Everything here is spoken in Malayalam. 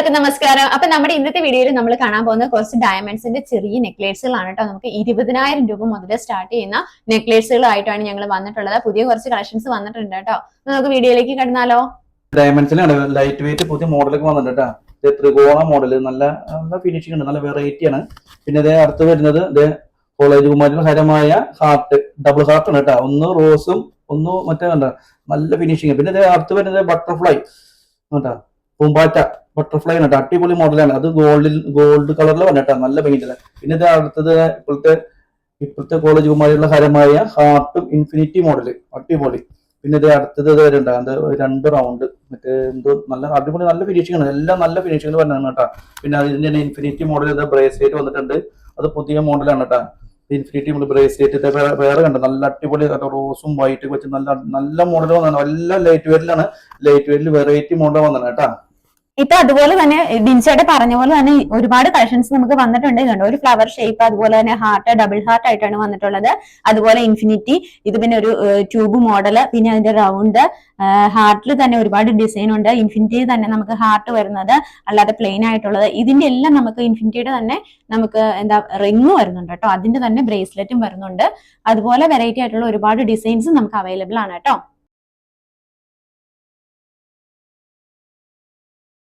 എല്ലാവർക്കും നമസ്കാരം. അപ്പൊ നമ്മുടെ ഇന്നത്തെ വീഡിയോയിൽ നമ്മൾ കാണാൻ പോകുന്ന കുറച്ച് ഡയമണ്ട്സിന്റെ ചെറിയ നെക്ലേസുകളാണ് കേട്ടോ. നമുക്ക് ഇരുപതിനായിരം രൂപ മുതൽ സ്റ്റാർട്ട് ചെയ്യുന്ന നെക്ലേസുകളായിട്ടാണ് ഞങ്ങൾ വന്നിട്ടുള്ളത്. പുതിയ കുറച്ച് കളക്ഷൻസ് വന്നിട്ടുണ്ട് കേട്ടോ. നമുക്ക് വീഡിയോയിലേക്ക് കടന്നാലോ? ഡയമണ്ട്സിലാണ് ലൈറ്റ് വെയിറ്റ് പുതിയ മോഡലൊക്കെ വന്നിട്ടുണ്ട് കേട്ടോ. ത്രികോണ മോഡൽ നല്ല നല്ല ഫിനിഷിംഗ് ഉണ്ട്. നല്ല വെറൈറ്റി ആണ്. പിന്നെ ഇതേ അടുത്ത് വരുന്നത് കോളേജ് കുമാരിന്റെ ഹരമായ ഹാർട്ട് ഡബിൾ ഹാർട്ട് ആണ് കേട്ടോ. ഒന്ന് റോസും ഒന്ന് മറ്റേ നല്ല ഫിനിഷിംഗ് പിന്നെ ഇതേ അടുത്ത് വരുന്നത് ബട്ടർഫ്ലൈ കേട്ടോ പൂമ്പാറ്റ. ബട്ടർഫ്ലൈ ആണ് അടിപൊളി മോഡലാണ്. അത് ഗോൾഡിൽ ഗോൾഡ് കളറിൽ വന്നിട്ടാ നല്ല ഭംഗിയില്ല പിന്നെ ഇത് അടുത്തത് ഇപ്പോഴത്തെ ഇപ്പോഴത്തെ കോളേജ് കുമാരിയുള്ള ഹരമായ ഹാർട്ടും ഇൻഫിനിറ്റി മോഡൽ അടിപൊളി. പിന്നെ ഇത് അടുത്തത് ഇത് വരുന്നുണ്ട് അത് രണ്ട് റൗണ്ട് മറ്റേ എന്തോ നല്ല അടിപൊളി നല്ല ഫിനിഷിംഗ് ആണ്. എല്ലാം നല്ല ഫിനിഷിംഗ് വരുന്നതാണ് കേട്ടോ. പിന്നെ അതിന് തന്നെ ഇൻഫിനിറ്റി മോഡൽ ഇത് ബ്രേസ്ലെറ്റ് വന്നിട്ടുണ്ട്. അത് പുതിയ മോഡലാണ് കേട്ടോ. ഇൻഫിനിറ്റി മോഡൽ ബ്രേസ്ലെറ്റ് വേറെ കണ്ടു? നല്ല അടിപൊളി റോസും വൈറ്റ് വെച്ച് നല്ല നല്ല മോഡൽ വന്നതാണ്. എല്ലാം ലൈറ്റ് വെയറിലാണ് ലൈറ്റ് വെയറിൽ വെറൈറ്റി മോഡൽ വന്നതാണ് കേട്ടോ. ഇപ്പൊ അതുപോലെ തന്നെ ബിൻസയുടെ പറഞ്ഞ പോലെ തന്നെ ഒരുപാട് കളക്ഷൻസ് നമുക്ക് വന്നിട്ടുണ്ട്. കണ്ടോ? ഒരു ഫ്ലവർ ഷേപ്പ് അതുപോലെ തന്നെ ഹാർട്ട് ഡബിൾ ഹാർട്ട് ആയിട്ടാണ് വന്നിട്ടുള്ളത്. അതുപോലെ ഇൻഫിനിറ്റി ഇത് പിന്നെ ഒരു ട്യൂബ് മോഡൽ പിന്നെ അതിന്റെ റൗണ്ട് ഹാർട്ടിൽ തന്നെ ഒരുപാട് ഡിസൈൻ ഉണ്ട്. ഇൻഫിനിറ്റി തന്നെ നമുക്ക് ഹാർട്ട് വരുന്നത് അല്ലാതെ പ്ലെയിൻ ആയിട്ടുള്ളത്. ഇതിന്റെ എല്ലാം നമുക്ക് ഇൻഫിനിറ്റിയുടെ തന്നെ നമുക്ക് എന്താ റിങ് വരുന്നുണ്ട് കേട്ടോ. അതിന്റെ തന്നെ ബ്രേസ്ലെറ്റും വരുന്നുണ്ട്. അതുപോലെ വെറൈറ്റി ആയിട്ടുള്ള ഒരുപാട് ഡിസൈൻസ് നമുക്ക് അവൈലബിൾ ആണ് കേട്ടോ.